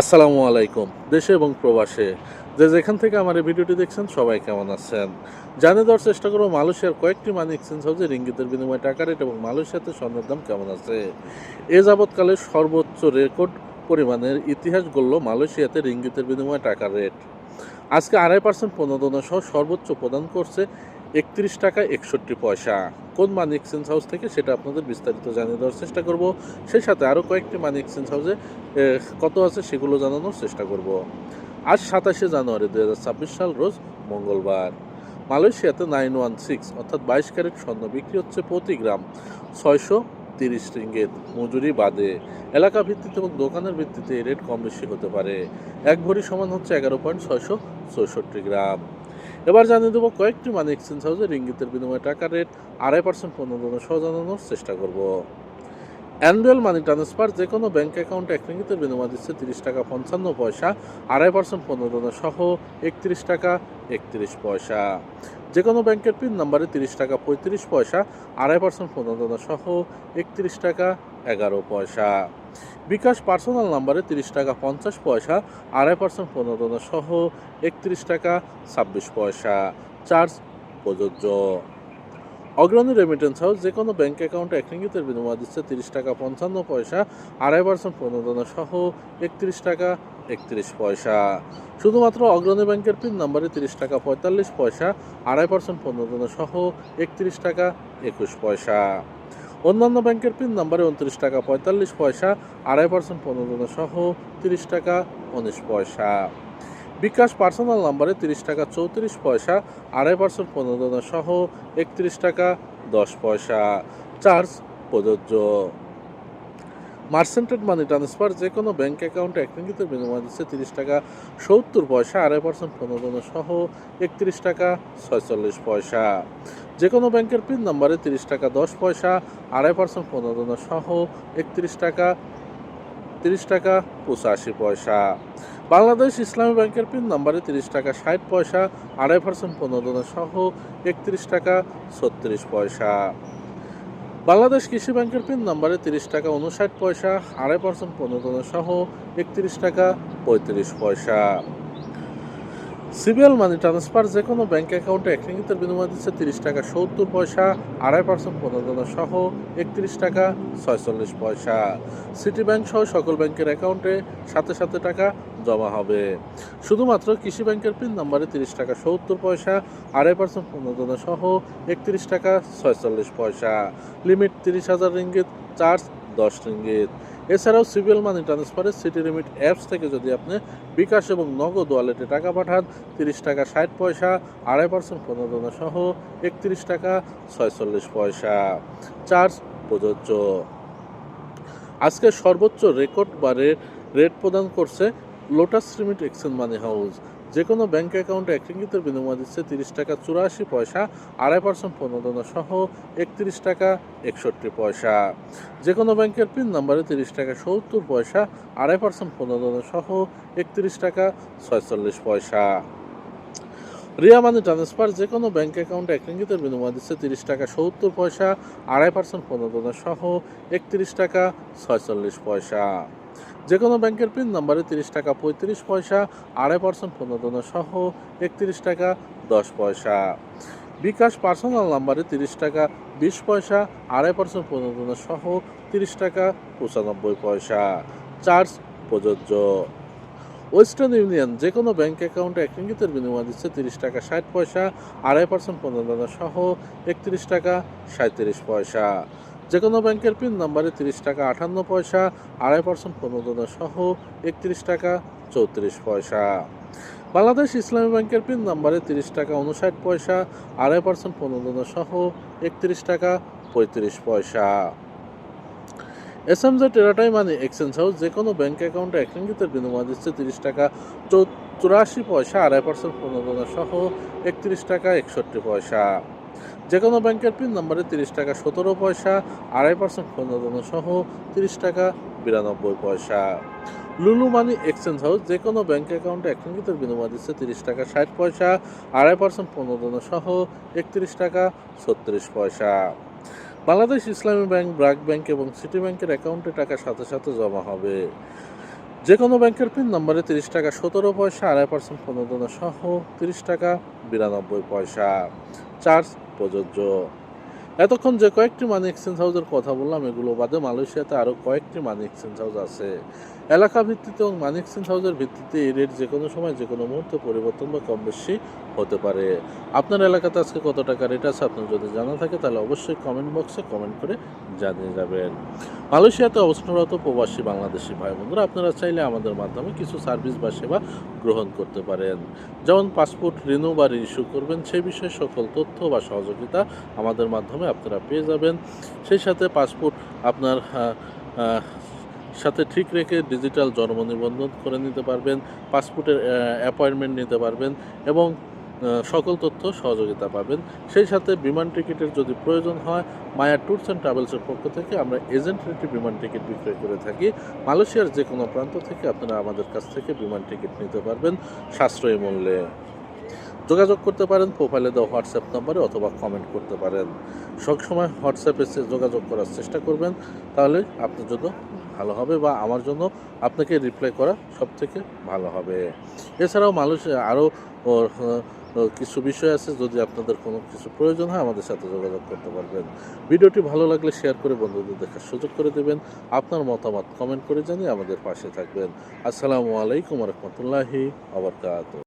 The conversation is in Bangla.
আসসালামু আলাইকুম, দেশে এবং প্রবাসে। যে যেখান থেকে আমার এই ভিডিওটি দেখছেন, সবাই কেমন আছেন? জানিয়ে দেওয়ার চেষ্টা করব মালয়েশিয়ার কয়েকটি মানি এক্সচেঞ্জ হাউসে রিঙ্গিতের বিনিময়ে টাকা রেট এবং মালয়েশিয়াতে স্বর্ণের দাম কেমন আছে? এ যাবৎকালে সর্বোচ্চ রেকর্ড পরিমাণের ইতিহাস গড়ল মালয়েশিয়াতে রিঙ্গিতের বিনিময়ে টাকার রেট। আজকে আড়াই পার্সেন্ট প্রণোদনা সহ সর্বোচ্চ প্রদান করছে একত্রিশ টাকা একষট্টি পয়সা। কোন মানি এক্সচেঞ্জ হাউস থেকে সেটা আপনাদের বিস্তারিত জানিয়ে দেওয়ার চেষ্টা করব। সেই সাথে আরও কয়েকটি মানি এক্সচেঞ্জ হাউসে কত আছে সেগুলো জানানোর চেষ্টা করব। আজ সাতাশে জানুয়ারি দু হাজার ছাব্বিশ সাল রোজ মঙ্গলবার। মালয়েশিয়াতে নাইন ওয়ান সিক্স অর্থাৎ বাইশ ক্যারেট স্বর্ণ বিক্রি হচ্ছে প্রতি গ্রাম ছয়শো তিরিশ রিঙ্গিত মজুরি বাদে। এলাকা ভিত্তিতে এবং দোকানের ভিত্তিতে রেট কম বেশি হতে পারে। এক ভরি সমান হচ্ছে এগারো পয়েন্ট ছয়শো চৌষট্টি গ্রাম। এবার জানিয়ে দেবো কয়েকটি মানি এক্সচেঞ্জ হাউসে রিঙ্গিতের বিনিময়ে টাকার রেট আড়াই পার্সেন্ট পণ্য সহ জানানোর চেষ্টা করব। অ্যানুয়াল মানি ট্রান্সফার যে কোনো ব্যাঙ্ক অ্যাকাউন্টে এক রিঙ্গিতের বিনিময় দিচ্ছে তিরিশ টাকা পঞ্চান্ন পয়সা, আড়াই পার্সেন্ট পণ্য সহ একত্রিশ টাকা একত্রিশ পয়সা। যে কোনো ব্যাংকের পিন নাম্বারে তিরিশ টাকা পঁয়ত্রিশ পয়সা, আড়াই পার্সেন্ট প্রণোদনা সহ একত্রিশ টাকা এগারো পয়সা। বিকাশ পার্সোনাল নাম্বারে তিরিশ টাকা পঞ্চাশ পয়সা, আড়াই পার্সেন্ট প্রণোদনা সহ একত্রিশ টাকা ছাব্বিশ পয়সা। চার্জ প্রযোজ্য। অগ্রণী রেমিটেন্স হাউস যে কোনো ব্যাঙ্ক অ্যাকাউন্টে এক রিঙ্গিতের বিনিময় দিচ্ছে তিরিশ টাকা পঞ্চান্ন পয়সা, আড়াই পার্সেন্ট প্রণোদনা সহ একত্রিশ টাকা একত্রিশ পয়সা। শুধুমাত্র অগ্রণী ব্যাংকের পিন নাম্বারে তিরিশ টাকা পঁয়তাল্লিশ পয়সা, আড়াই পার্সেন্ট প্রণোদনা সহ একত্রিশ টাকা একুশ পয়সা। অন্যান্য ব্যাংকের পিন নাম্বারে উনত্রিশ টাকা পঁয়তাল্লিশ পয়সা, আড়াই পার্সেন্ট প্রণোদনা সহ তিরিশ টাকা উনিশ পয়সা। বিকাশ পার্সোনাল নাম্বারে তিরিশ টাকা চৌত্রিশ পয়সা, আড়াই পার্সেন্ট প্রণোদনা সহ একত্রিশ টাকা দশ পয়সা। চার্জ প্রযোজ্য। মার্সেন্টেড মানি ট্রান্সফার যে কোনো ব্যাংক অ্যাকাউন্টে এক রিঙ্গিতের বিনিময় দিচ্ছে তিরিশ টাকা সত্তর পয়সা, আড়াই পার্সেন্ট প্রণোদনা সহ একত্রিশ টাকা ছয়চল্লিশ পয়সা। যে কোনো ব্যাংকের পিন নাম্বারে তিরিশ টাকা দশ পয়সা, আড়াই পার্সেন্ট প্রণোদনা সহ একত্রিশ টাকা তিরিশ টাকা পঁচাশি পয়সা। বাংলাদেশ ইসলামী ব্যাংকের পিন নাম্বারে তিরিশ টাকা ষাট পয়সা, আড়াই পার্সেন্ট প্রণোদনা সহ একত্রিশ টাকা ছত্রিশ পয়সা। বাংলাদেশ কৃষি ব্যাংকের পিন নাম্বারে তিরিশ টাকা উনষাট পয়সা, আড়াই পার্সেন্ট পনেরো সহ একত্রিশ টাকা পঁয়ত্রিশ পয়সা। সিবিএল মানি ট্রান্সফার যে কোনো ব্যাঙ্ক অ্যাকাউন্টে এক রিঙ্গিতের বিনিময় দিচ্ছে তিরিশ টাকা সত্তর পয়সা, আড়াই পার্সেন্ট প্রণোদনা সহ একত্রিশ টাকা ছয়চল্লিশ পয়সা। সিটি ব্যাংক সহ সকল ব্যাংকের অ্যাকাউন্টে সাথে সাথে টাকা জমা হবে। শুধুমাত্র কৃষি ব্যাংকের পিন নাম্বারে তিরিশ টাকা সত্তর পয়সা, আড়াই পার্সেন্ট প্রণোদনা সহ একত্রিশ টাকা ছয়চল্লিশ পয়সা। লিমিট তিরিশ হাজার রিঙ্গিত, চার্জ দশ রিঙ্গিত। এছাড়াও সিভিল মানি ট্রান্সফারের সিটি লিমিট অ্যাপস থেকে যদি আপনি বিকাশ এবং নগদ ওয়ালেটে টাকা পাঠান, তিরিশ টাকা ষাট পয়সা, আড়াই পার্সেন্ট প্রণোদনা সহ একত্রিশ টাকা ছয়চল্লিশ পয়সা। চার্জ প্রযোজ্য। আজকে সর্বোচ্চ রেকর্ড বারে রেট প্রদান করছে lotus limit exchange money house যে কোনো ব্যাংক অ্যাকাউন্টে এক রিঙ্গিতের বিনিময় দিচ্ছে তিরিশ টাকা চুরাশি পয়সা, আড়াই পার্সেন্ট প্রণোদনা সহ একত্রিশ টাকা একষট্টি পয়সা। যে কোনো ব্যাংকের পিন নাম্বারে তিরিশ টাকা সত্তর পয়সা, আড়াই পার্সেন্ট প্রণোদনা সহ একত্রিশ টাকা ছয়চল্লিশ পয়সা। রিয়া মানি ট্রান্সফার যে কোনো ব্যাংক অ্যাকাউন্টে এক রিঙ্গিতের বিনিময় দিচ্ছে তিরিশ টাকা সত্তর পয়সা, আড়াই পার্সেন্ট প্রণোদনা সহ একত্রিশ টাকা ছয়চল্লিশ পয়সা। যে কোনো ব্যাংকের পিন নাম্বারে তিরিশ টাকা পঁয়ত্রিশ পয়সা, আড়াই পার্সেন্ট প্রণোদনা সহ একত্রিশ টাকা, দশ পয়সা। বিকাশ পার্সোনাল নাম্বারে তিরিশ টাকা, বিশ পয়সা, আড়াই পার্সেন্ট প্রণোদনা সহ তিরিশ টাকা, পঁচানব্বই পয়সা। চার্জ প্রযোজ্য। ওয়েস্টার্ন ইউনিয়ন যে কোনো ব্যাংক অ্যাকাউন্টে এক রিঙ্গিতের বিনিময় দিচ্ছে তিরিশ টাকা, ষাট পয়সা, আড়াই পার্সেন্ট প্রণোদনা সহ একত্রিশ টাকা সাঁত্রিশ পয়সা। যে কোনো ব্যাংকের পিন নাম্বারে তিরিশ টাকা আটান্ন পয়সা, আড়াই পার্সেন্ট প্রণোদনা সহ একত্রিশ টাকা চৌত্রিশ পয়সা। বাংলাদেশ ইসলামী ব্যাংকের পিন নাম্বারে তিরিশ টাকা উনষাট পয়সা, আড়াই পার্সেন্ট প্রণোদনা সহ একত্রিশ টাকা পঁয়ত্রিশ পয়সা। S M J Teratai money exchange house যে কোনো ব্যাংক অ্যাকাউন্টে এক বিনিময় দিচ্ছে তিরিশ টাকা চুরাশি পয়সা, আড়াই পার্সেন্ট প্রণোদনা সহ একত্রিশ টাকা একষট্টি পয়সা। যে কোনো ব্যাংকের পিন নাম্বারে তিরিশ টাকা সতেরো পয়সা, আড়াই পার্সেন্ট প্রণোদনা সহ তিরিশ টাকা বিরানব্বই পয়সা। লুলু মানি এক্সচেঞ্জ হাউস যে কোনো ব্যাংক অ্যাকাউন্টে এক বিনিময় দিচ্ছে তিরিশ টাকা ষাট পয়সা, আড়াই পার্সেন্ট প্রণোদনা সহ একত্রিশ টাকা ছত্রিশ পয়সা। Bangladesh Islami bank, BRAC bank এবং সিটি ব্যাংকের অ্যাকাউন্টে টাকা সাথে সাথে জমা হবে। যে কোনো ব্যাংকের পিন নম্বরে তিরিশ টাকা সতেরো পয়সা, আড়াই পার্সেন্ট প্রণোদনা সহ তিরিশ টাকা বিরানব্বই পয়সা। চার্জ প্রযোজ্য। এতক্ষণ যে কয়েকটি মানি এক্সচেঞ্জ হাউসের কথা বললাম, এগুলো বাদে মালয়েশিয়াতে আরও কয়েকটি মানি এক্সচেঞ্জ হাউস আছে। এলাকা ভিত্তিতে এবং মানি এক্সচেঞ্জ হাউসের ভিত্তিতে এই রেট যে কোনো সময় যে কোনো মুহূর্তে পরিবর্তন বা কম বেশি হতে পারে। আপনার এলাকাতে আজকে কত টাকা রেট আছে আপনার যদি জানা থাকে তাহলে অবশ্যই কমেন্ট বক্সে কমেন্ট করে জানিয়ে যাবেন। মালয়েশিয়াতে অবস্থানরত প্রবাসী বাংলাদেশি ভাই বন্ধুরা আপনারা চাইলে আমাদের মাধ্যমে কিছু সার্ভিস বা সেবা গ্রহণ করতে পারেন। যেমন পাসপোর্ট রিনিউ বা ইস্যু করবেন সেই বিষয়ে সকল তথ্য বা সহযোগিতা আমাদের মাধ্যমে আপনারা পেয়ে যাবেন। সেই সাথে পাসপোর্ট আপনার সাথে ঠিক রেখে ডিজিটাল জন্ম নিবন্ধন করে নিতে পারবেন, পাসপোর্টের অ্যাপয়েন্টমেন্ট নিতে পারবেন এবং সকল তথ্য সহযোগিতা পাবেন। সেই সাথে বিমান টিকিটের যদি প্রয়োজন হয়, মায়া ট্যুরস অ্যান্ড ট্রাভেলসের পক্ষ থেকে আমরা এজেন্ট রেটে বিমান টিকিট বিক্রয় করে থাকি। মালয়েশিয়ার যে কোনো প্রান্ত থেকে আপনারা আমাদের কাছ থেকে বিমান টিকিট নিতে পারবেন সাশ্রয়ী মূল্যে। যোগাযোগ করতে পারেন প্রোফাইলে দেওয়া হোয়াটসঅ্যাপ নম্বরে অথবা কমেন্ট করতে পারেন। সবসময় হোয়াটসঅ্যাপে যোগাযোগ করার চেষ্টা করবেন, তাহলে আপনার জন্য ভালো হবে বা আমার জন্য আপনাকে রিপ্লাই করা সব থেকে ভালো হবে। এছাড়াও মানুষ, আরও কিছু বিষয় আছে যদি আপনাদের কোনো কিছু প্রয়োজন হয় আমাদের সাথে যোগাযোগ করতে পারবেন। ভিডিওটি ভালো লাগলে শেয়ার করে বন্ধুদের দেখার সুযোগ করে দেবেন। আপনার মতামত কমেন্ট করে জানিয়ে আমাদের পাশে থাকবেন। আসসালামু আলাইকুম রহমতুল্লাহি আবরকাত